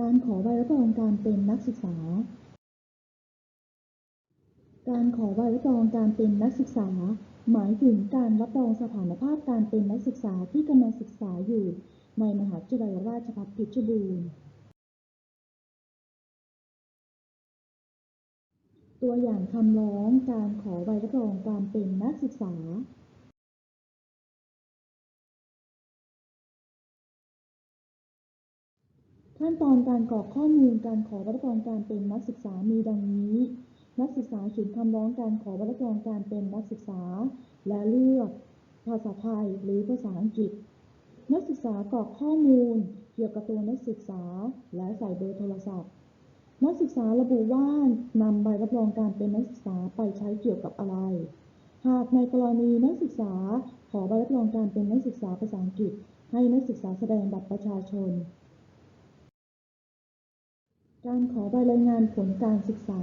การขอใบรับรองการเป็นนักศึกษา การขอใบรับรองการเป็นนักศึกษา หมายถึงการรับรองสถานภาพการเป็นนักศึกษาที่กำลังศึกษาอยู่ ในมหาวิทยาลัยราชภัฏเพชรบูรณ์ ตัวอย่างคำร้องการขอใบรับรองการเป็นนักศึกษา ขั้นตอนการกรอกข้อมูลการขอรับรองการเป็นนักศึกษามีดังนี้ นักศึกษาเขียนคำร้องการขอรับรองการเป็นนักศึกษา และเลือกภาษาไทยหรือภาษาอังกฤษ นักศึกษากรอกข้อมูลเกี่ยวกับตัวนักศึกษา และใส่เบอร์โทรศัพท์ นักศึกษาระบุว่านำใบรับรองการเป็นนักศึกษาไปใช้เกี่ยวกับอะไร หากในกรณีนักศึกษาขอใบรับรองการเป็นนักศึกษาภาษาอังกฤษ ให้นักศึกษาแสดงบัตรประชาชน การขอใบรายงานผลการศึกษา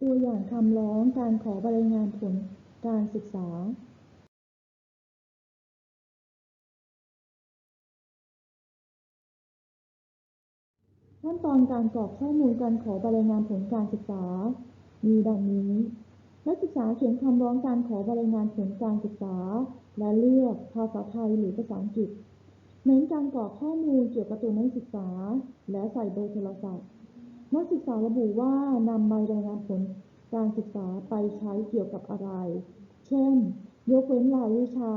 ตัวอย่างคำร้องการขอใบรายงานผลการศึกษาขั้นตอนการกรอกข้อมูลการขอใบรายงานผลการศึกษา มีดังนี้ นักศึกษาเขียนคำร้องการขอใบรายงานผลการศึกษา และเลือกภาษาไทยหรือภาษาอังกฤษ เน้นการกรอกข้อมูลเกี่ยวกับตัวนักศึกษา และใส่เบอร์โทรศัพท์ นักศึกษาระบุว่านำใบรายงานผลการศึกษาไปใช้เกี่ยวกับอะไร เช่น ยกเว้นรายวิชา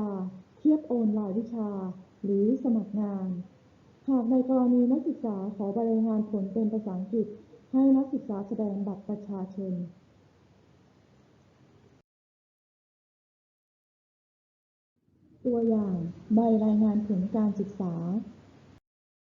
เทียบโอนรายวิชา หรือสมัครงาน หากในกรณีนักศึกษาขอใบรายงานผลเป็นภาษาอังกฤษ ให้นักศึกษาแสดงบัตรประชาชน ตัวอย่าง ใบรายงานผลการศึกษา